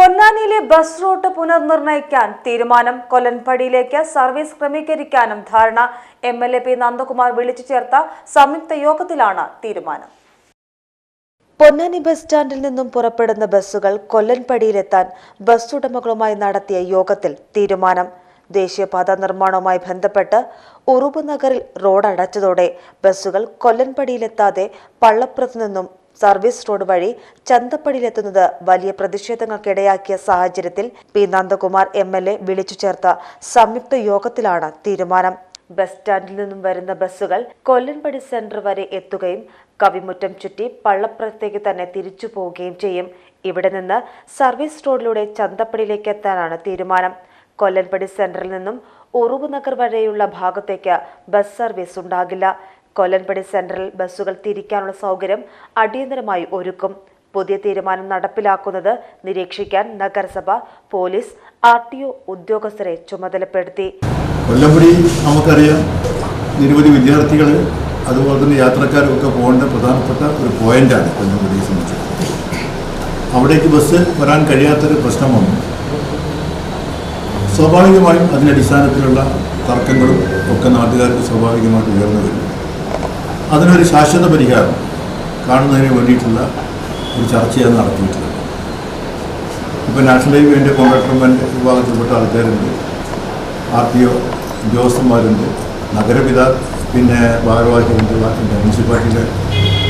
പൊന്നാനിയിലെ bus route പുനർനിർണയിക്കാൻ തീരുമാനം. കൊല്ലൻപടിയിലേക്ക് service ക്രമീകരിക്കാനും ധാരണ. M L A P Nandakumar വിളിച്ചു ചേർത്ത സംയുക്ത യോഗത്തിലാണ് തീരുമാനം. പൊന്നാനി ബസ് സ്റ്റാൻഡിൽ നിന്നും പുറപ്പെടുന്ന ബസ്സുകൾ കൊല്ലൻപടിയിലെത്താൻ ബസ് ഉടമകളുമായി നടത്തിയ യോഗത്തിൽ തീരുമാനം. ദേശീയപാത നിർമ്മാണവുമായി ബന്ധപ്പെട്ട് ഉറുബ് നഗറിൽ റോഡ് അടച്ചതോടെ ബസ്സുകൾ കൊല്ലൻപടിയിലെത്താതെ പള്ളപ്പുറത്തു നിന്നും സർവീസ് റോഡ് വഴി ചന്തപ്പടിയിലെത്തുന്നത് വലിയ പ്രതിഷേധങ്ങൾക്കിടയാക്കിയ സാഹചര്യത്തിൽ P Nandakumar M L A വിളിച്ചു ചേർത്ത സംയുക്ത യോഗത്തിലാണ് തീരുമാനം. ബസ് സ്റ്റാൻഡിൽ നിന്നും വരുന്ന ബസ്സുകൾ കൊല്ലൻപടി സെന്റർ വരെ എത്തുകയും കവിമുറ്റം ചുറ്റി പള്ളപ്പുറത്തേക്ക് തന്നെ തിരിച്ചു പോവുകയും ചെയ്യും. ഇവിടെ നിന്ന് സർവീസ് റോഡിലൂടെ ചന്തപ്പടിയിലേക്ക് എത്താനാണ് തീരുമാനം. കൊല്ലൻപടി സെന്ററിൽ നിന്നും ഉറുവ് നഗർ വരെയുള്ള ഭാഗത്തേക്ക് ബസ് സർവീസ് ഉണ്ടാകില്ല. കൊല്ലൻപടി സെൻട്രൽ ബസ്സുകൾ തിരിക്കാനുള്ള സൗകര്യം അടിയന്തരമായി ഒരുക്കും. പുതിയ തീരുമാനം നടപ്പിലാക്കുന്നത് നിരീക്ഷിക്കാൻ നഗരസഭ പോലീസ് ആർ ടി ഒ ഉദ്യോഗസ്ഥരെ ചുമതലപ്പെടുത്തി. കൊല്ലംപടി നമുക്കറിയാം നിരവധി വിദ്യാർത്ഥികൾ അതുപോലെ തന്നെ യാത്രക്കാരും ഒക്കെ പോകേണ്ട പ്രധാനപ്പെട്ട ഒരു പോയിന്റാണ് കൊല്ലംപടിയെ സംബന്ധിച്ച്. അവിടേക്ക് ബസ് വരാൻ കഴിയാത്തൊരു പ്രശ്നം വന്നു സ്വാഭാവികമായും അതിനടിസ്ഥാനത്തിലുള്ള തർക്കങ്ങളും ഒക്കെ നാട്ടുകാർക്ക് സ്വാഭാവികമായിട്ട് ഉയർന്നു വരും. അതിനൊരു ശാശ്വത പരിഹാരം കാണുന്നതിന് വേണ്ടിയിട്ടുള്ള ഒരു ചർച്ചയാണ് നടത്തിയിട്ടുള്ളത്. ഇപ്പോൾ നാഷണൽ ഹൈവേന്റെ കോൺട്രാക്ടർമാരുടെ വിഭാഗത്തിൽപ്പെട്ട ആൾക്കാരുണ്ട്. ആർ ടി ഒ ഉദ്യോഗസ്ഥന്മാരുണ്ട്. നഗരപിത പിന്നെ ഭാരവാഹികളുണ്ട്. ബാക്കിന്റെ മുനിസിപ്പാലിറ്റിയിലെ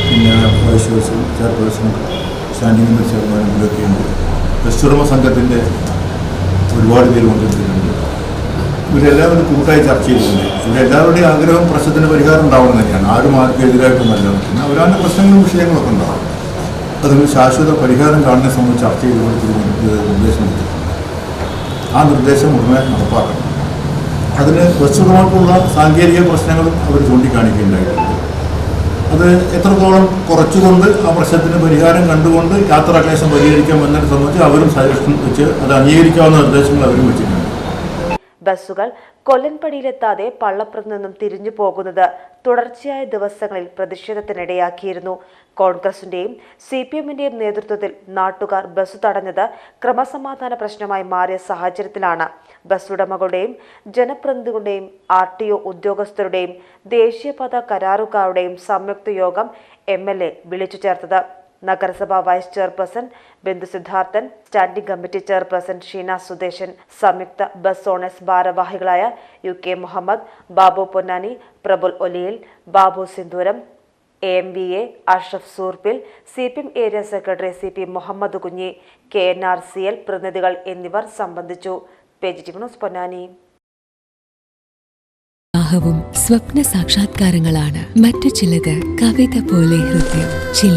പിന്നെ വൈസ് ചെയർപേഴ്സൺ ചെയർപേഴ്സണും സ്റ്റാൻഡിംഗ് കമ്മിറ്റി ചെയർമാനും ഇവരൊക്കെയുണ്ട്. ബസ്സുടമ സംഘത്തിന്റെ ഒരുപാട് പേര് പങ്കെടുത്തിട്ടുണ്ട്. ഇവരെല്ലാവരും കൂട്ടായി ചർച്ച ചെയ്തിട്ടുണ്ട് ഇവരെല്ലാവരുടെയും ആഗ്രഹം പ്രശ്നത്തിന് പരിഹാരം ഉണ്ടാവണം തന്നെയാണ്. ആരും ആർക്കും എതിരായിട്ടൊന്നല്ല പിന്നെ അവരാണ് പ്രശ്നങ്ങളും വിഷയങ്ങളൊക്കെ ഉണ്ടാവും അതിന് ശാശ്വത പരിഹാരം കാണുന്ന സംബന്ധിച്ച് ചർച്ച ചെയ്തുകൊണ്ട് നിർദ്ദേശം ആ നിർദ്ദേശം ഉടനെ നടപ്പാക്കണം. അതിന് വസ്തുതമായിട്ടുള്ള സാങ്കേതിക പ്രശ്നങ്ങളും അവർ ചൂണ്ടിക്കാണിക്കുകയുണ്ടായിട്ടുണ്ട്. അത് എത്രത്തോളം കുറച്ചുകൊണ്ട് ആ പ്രശ്നത്തിന് പരിഹാരം കണ്ടുകൊണ്ട് യാത്രാക്ലേശം പരിഹരിക്കാം എന്നതിനെ സംബന്ധിച്ച് അവരും സജഷൻ വെച്ച് അത് അംഗീകരിക്കാവുന്ന നിർദ്ദേശങ്ങൾ അവരും വെച്ചിട്ടുണ്ട്. ബസ്സുകൾ കൊല്ലൻപടിയിലെത്താതെ പള്ളപ്പുറത്ത് നിന്നും തിരിഞ്ഞു പോകുന്നത് തുടർച്ചയായ ദിവസങ്ങളിൽ പ്രതിഷേധത്തിനിടയാക്കിയിരുന്നു. കോൺഗ്രസിന്റെയും സി പി എമ്മിന്റെയും നേതൃത്വത്തിൽ നാട്ടുകാർ ബസ് തടഞ്ഞത് ക്രമസമാധാന പ്രശ്നമായി മാറിയ സാഹചര്യത്തിലാണ്. ബസ് ഉടമകളുടെയും ജനപ്രതിനിധികളുടെയും ആർ ടി ഒ ഉദ്യോഗസ്ഥരുടെയും ദേശീയപാത കരാറുകാരുടെയും സംയുക്ത യോഗം എം എൽ എ വിളിച്ചു ചേർത്തത്. നഗരസഭ vice chairperson Bindu Siddharthan standing committee chairperson Sheena Sudesan സംയുക്ത ബസ് ഓണേഴ്സ് ഭാരവാഹികളായ U K Muhammad Babu Ponnani Prabul ഒലിയിൽ Babu Sindooram A M V A Ashraf സൂർപ്പിൽ C P M area secretary C P Muhammad Kunhi K N R C L പ്രതിനിധികൾ എന്നിവർ സംബന്ധിച്ചു. പൊന്നാനി. സ്വപ്ന സാക്ഷാത്കാരങ്ങളാണ് മറ്റു ചിലത് കവിത പോലെ ഹൃദയം. ചില